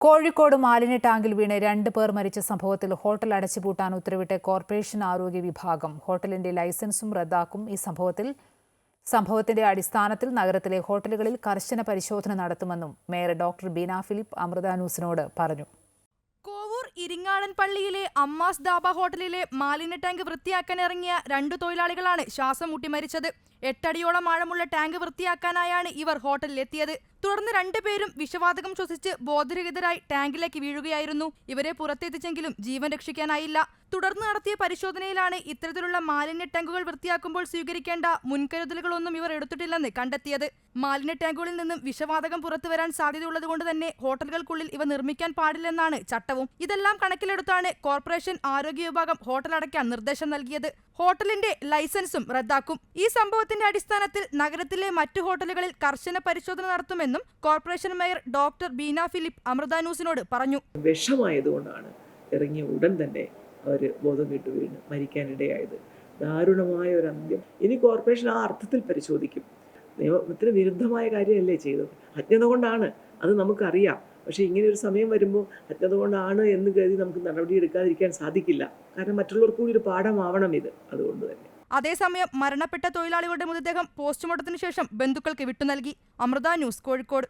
കോഴിക്കോട് മാലിന്യ ടാങ്കിൽ വീണ് രണ്ട് പേർ മരിച്ച സംഭവത്തിൽ ഹോട്ടൽ അടച്ചുപൂട്ടാൻ ഉത്തരവിട്ട കോർപ്പറേഷൻ ആരോഗ്യ വിഭാഗം. ഹോട്ടലിന്റെ ലൈസൻസും റദ്ദാക്കും ഈ സംഭവത്തിൽ. സംഭവത്തിന്റെ അടിസ്ഥാനത്തിൽ നഗരത്തിലെ ഹോട്ടലുകളിൽ കർശന പരിശോധന നടത്തുമെന്നും mayor doctor Beena Philip Amrita ന്യൂസിനോട് പറഞ്ഞു. ഇരിങ്ങാടൻ പള്ളിയിലെ അമ്മാസ് ദാബ ഹോട്ടലിലെ മാലിന്യ ടാങ്ക് വൃത്തിയാക്കാൻ ഇറങ്ങിയ രണ്ടു തൊഴിലാളികളാണ് ശ്വാസം മുട്ടി മരിച്ചത്. എട്ടടിയോളം ആഴമുള്ള ടാങ്ക് വൃത്തിയാക്കാനായാണ് ഇവർ ഹോട്ടലിലെത്തിയത്. തുടർന്ന് രണ്ടുപേരും വിഷവാതകം ശ്വസിച്ച് ബോധരഹിതരായി ടാങ്കിലേക്ക് വീഴുകയായിരുന്നു. ഇവരെ പുറത്തെത്തിച്ചെങ്കിലും ജീവൻ രക്ഷിക്കാനായില്ല. തുടർന്ന് നടത്തിയ പരിശോധനയിലാണ് ഇത്തരത്തിലുള്ള മാലിന്യ ടാങ്കുകൾ വൃത്തിയാക്കുമ്പോൾ സ്വീകരിക്കേണ്ട മുൻകരുതലുകളൊന്നും ഇവർ എടുത്തിട്ടില്ലെന്ന് കണ്ടെത്തിയത്. മാലിന്യ ടാങ്കുകളിൽ നിന്നും വിഷവാതകം പുറത്തുവരാൻ സാധ്യതയുള്ളതുകൊണ്ട് തന്നെ ഹോട്ടലുകൾക്കുള്ളിൽ ഇവ നിർമ്മിക്കാൻ പാടില്ലെന്നാണ് ചട്ടവും. ഇതെല്ലാം കണക്കിലെടുത്താണ് കോർപ്പറേഷൻ ആരോഗ്യ വിഭാഗം ഹോട്ടൽ അടയ്ക്കാൻ നിർദ്ദേശം നൽകിയത്. ഹോട്ടലിന്റെ ലൈസൻസും റദ്ദാക്കും. ഈ സംഭവത്തിന്റെ അടിസ്ഥാനത്തിൽ നഗരത്തിലെ മറ്റു ഹോട്ടലുകളിൽ കർശന പരിശോധന നടത്തുമെന്നും corporation mayor doctor Beena Philip Amrita ന്യൂസിനോട് പറഞ്ഞു. വിഷമായതുകൊണ്ടാണ് ഇറങ്ങിയ ഉടൻ തന്നെ അവർ ബോധം കെട്ടു വീണ് മരിക്കാനിടയായത്. ദാരുണമായ ഒരു അന്ത്യം. ഇനി കോർപ്പറേഷൻ ആ അർത്ഥത്തിൽ പരിശോധിക്കും. നിയമത്തിന് വിരുദ്ധമായ കാര്യമല്ലേ ചെയ്തത്? അജ്ഞത കൊണ്ടാണ്. അത് നമുക്കറിയാം. പക്ഷേ ഇങ്ങനെ ഒരു സമയം വരുമ്പോൾ അറ്റതുകൊണ്ടാണ് കൊണ്ടാണ് എന്ന് കരുതി നമുക്ക് നടപടി എടുക്കാതിരിക്കാൻ സാധിക്കില്ല. കാരണം മറ്റുള്ളവർക്ക് കൂടി ഒരു പാഠമാവണം ഇത്. അതുകൊണ്ട് തന്നെ. അതേസമയം മരണപ്പെട്ട തൊഴിലാളികളുടെ മൃതദേഹം പോസ്റ്റ്മോർട്ടത്തിന് ശേഷം ബന്ധുക്കൾക്ക് വിട്ടു നൽകി. അമൃത ന്യൂസ് കോഴിക്കോട്.